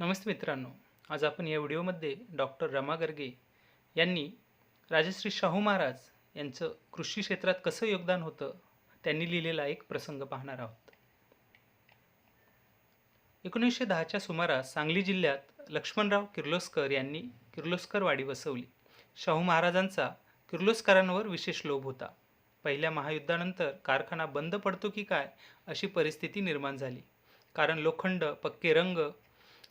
नमस्ते मित्रांनो आज आपण या व्हिडिओमध्ये डॉक्टर रमा गर्गे यांनी राजश्री शाहू महाराज यांचं कृषी क्षेत्रात कसं योगदान होतं त्यांनी लिहिलेला एक प्रसंग पाहणार आहोत. एकोणीसशे दहाच्या सुमारास सांगली जिल्ह्यात लक्ष्मणराव किर्लोस्कर यांनी किर्लोस्कर वाडी बसवली शाहू महाराजांचा किर्लोस्करांवर विशेष लोभ होता. पहिल्या महायुद्धानंतर कारखाना बंद पडतो की काय अशी परिस्थिती निर्माण झाली. कारण लोखंड पक्के रंग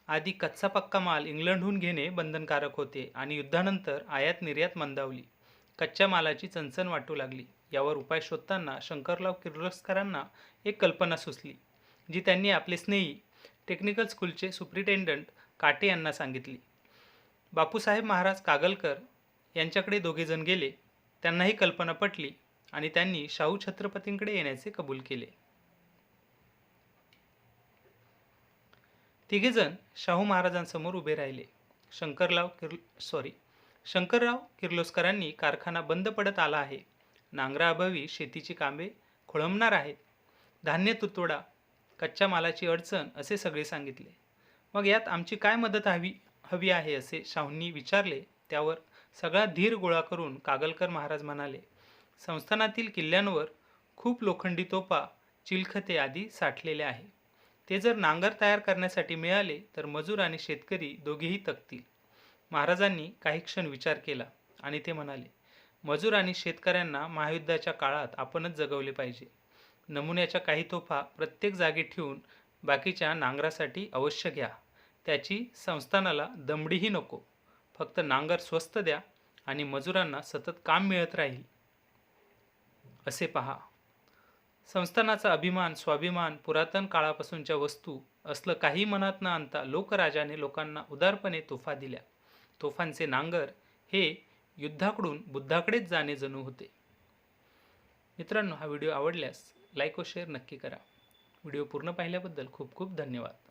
आधी कच्चा पक्का माल इंग्लंडहून घेणे बंधनकारक होते आणि युद्धानंतर आयात निर्यात मंदावली. कच्च्या मालाची चणचण वाटू लागली. यावर उपाय शोधताना शंकरराव किर्लोस्करांना एक कल्पना सुचली जी त्यांनी आपले स्नेही टेक्निकल स्कूलचे सुप्रिटेंडंट काटे यांना सांगितली. बापूसाहेब महाराज कागलकर यांच्याकडे दोघेजण गेले त्यांनाही कल्पना पटली आणि त्यांनी शाहू छत्रपतींकडे येण्याचे कबूल केले. तिघेजण शाहू महाराजांसमोर उभे राहिले. शंकरराव किर् सॉरी शंकरराव किर्लोस्करांनी कारखाना बंद पडत आला आहे. नांगराअभावी शेतीची कामे खोळंबणार आहेत. धान्य तुतोडा कच्च्या मालाची अडचण असे सगळे सांगितले. मग यात आमची काय मदत हवी हवी आहे असे शाहूंनी विचारले. त्यावर सगळा धीर गोळा करून कागलकर महाराज म्हणाले संस्थानातील किल्ल्यांवर खूप लोखंडी तोफा चिलखते आदी साठलेले आहे ते जर नांगर तयार करण्यासाठी मिळाले तर मजूर आणि शेतकरी दोघेही तकतील. महाराजांनी काही क्षण विचार केला आणि ते म्हणाले मजूर आणि शेतकऱ्यांना महायुद्धाच्या काळात आपणच जगवले पाहिजे. नमुन्याच्या काही तोफा प्रत्येक जागी ठेवून बाकीच्या नांगरासाठी अवश्य घ्या. त्याची संस्थानाला दमडीही नको. फक्त नांगर स्वस्त द्या आणि मजुरांना सतत काम मिळत राहील. असे पहा. संस्थानाचा अभिमान स्वाभिमान पुरातन काळापासूनच्या वस्तू असलं काही मनात न आणता लोकराजाने लोकांना उदारपणे तोफा दिल्या. तोफांचे नांगर हे युद्धाकडून बुद्धाकडेच जाणे जणू होते. मित्रांनो हा व्हिडिओ आवडल्यास लाईक व शेअर नक्की करा. व्हिडिओ पूर्ण पाहिल्याबद्दल खूप खूप धन्यवाद.